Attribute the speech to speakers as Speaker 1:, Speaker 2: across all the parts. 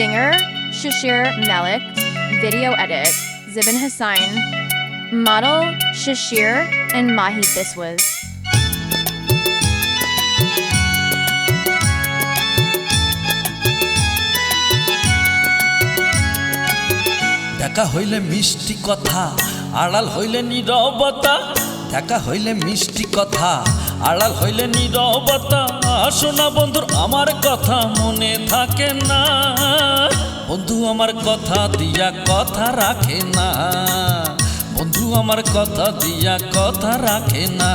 Speaker 1: Singer Shashir Malik. Video edit Zibin Hussain. Model Shashir and Mahi Biswas.
Speaker 2: দেখা হইলে মিষ্টি কথা আড়াল হইলে নীরবতা দেখা হইলে মিষ্টি কথা আড়াল হইলে নীরবতা। শোনা বন্ধুর, আমার কথা মনে থাকে না। বন্ধু আমার কথা দিয়া কথা রাখে না। বন্ধু আমার কথা দিয়া কথা রাখে না।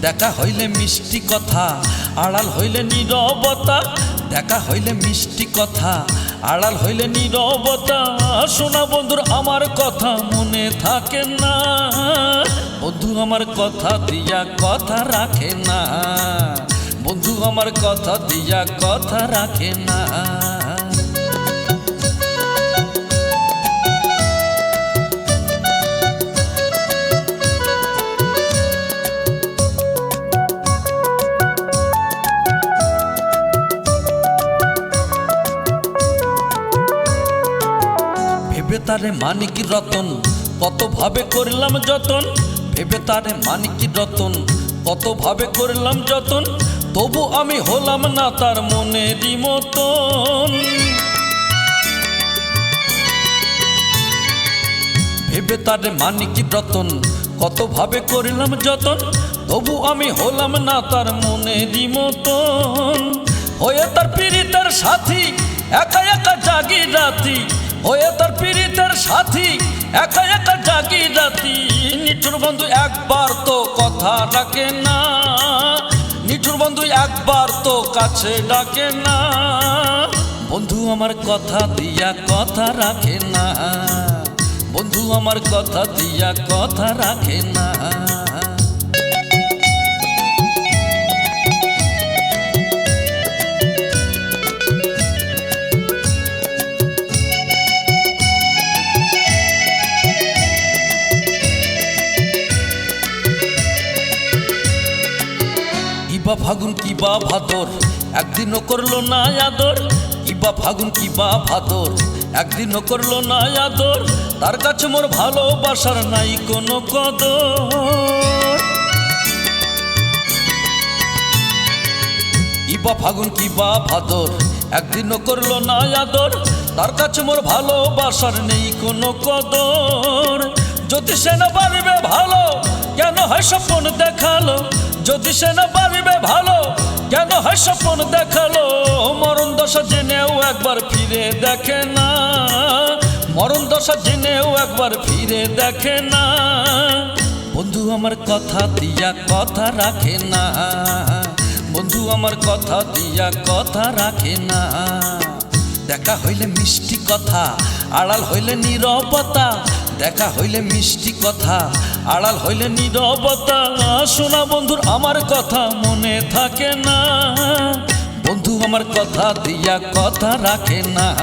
Speaker 2: দেখা হইলে মিষ্টি কথা, আড়াল হইলে নীরবতা। দেখা হইলে মিষ্টি কথা, আড়াল হইলে নীরবতা। শোনা বন্ধুর, আমার কথা মনে থাকে না। বন্ধু আমার কথা দিয়া কথা রাখে না। বন্ধু আমার কথা দিয়া কথা রাখে না। ভেবে তারে মানিকি রতন কত ভাবে করলাম যতন। ভেবে তারে মানিকি রতন? কত ভাবে করলাম যতন, তবু আমি হলাম না তার মনেরই মতন। ভেবে তারে মানিকি রতন কত ভাবে করলাম যতন, তবু আমি হলাম না তার মনেরই মতন। হয়ে তার পীড়িতার সাথী, একা একা জাগি রাতি। হয়ে তার পীড়িতার সাথী, একা একা জাগি রাতি। বন্ধু, একবার তো কথা ডাকে না। নিঠুর বন্ধু, একবার তো কাছে ডাকে না। বন্ধু, আমার কথা দিয়া কথা রাখে না। বন্ধু, আমার কথা দিয়া কথা রাখে না। কিবা ফাগুন কি বা ভাদর। একদিনও করল না আদর কি বা ফাগুন কি বা ভাদর। একদিনও করল না আদর, তার কাছে মোর ভালোবাসার নাই কোনো কদর। কিবা ফাগুন, কিবা ভাদর, একদিনও করল না আদর, তার কাছে মোর ভালোবাসার নেই কোনো কদর। যদি সে না পারিবে ভালো, কেন হয় স্বপ্ন দেখাল? যদি সে না পারিবে ভালো, কেন হয় স্বপ্ন দেখাল? মরণ দশা জেনেও একবার ফিরে দেখে না। মরণ দশা জেনেও একবার ফিরে দেখে না। বন্ধু, আমার কথা দিয়া কথা রাখে না। বন্ধু, আমার কথা দিয়া কথা রাখে না। দেখা হইলে মিষ্টি কথা, আড়াল হইলে নীরবতা। দেখা হইলে মিষ্টি কথা আড়াল হইলে নীরবতা। শোনা বন্ধুর, আমার কথা মনে থাকে না। বন্ধু আমার কথা দিয়া কথা রাখে না।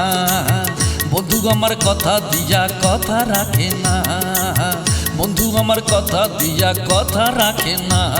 Speaker 2: বন্ধু আমার কথা দিয়া কথা রাখে না। বন্ধু আমার কথা দিয়া কথা রাখে না।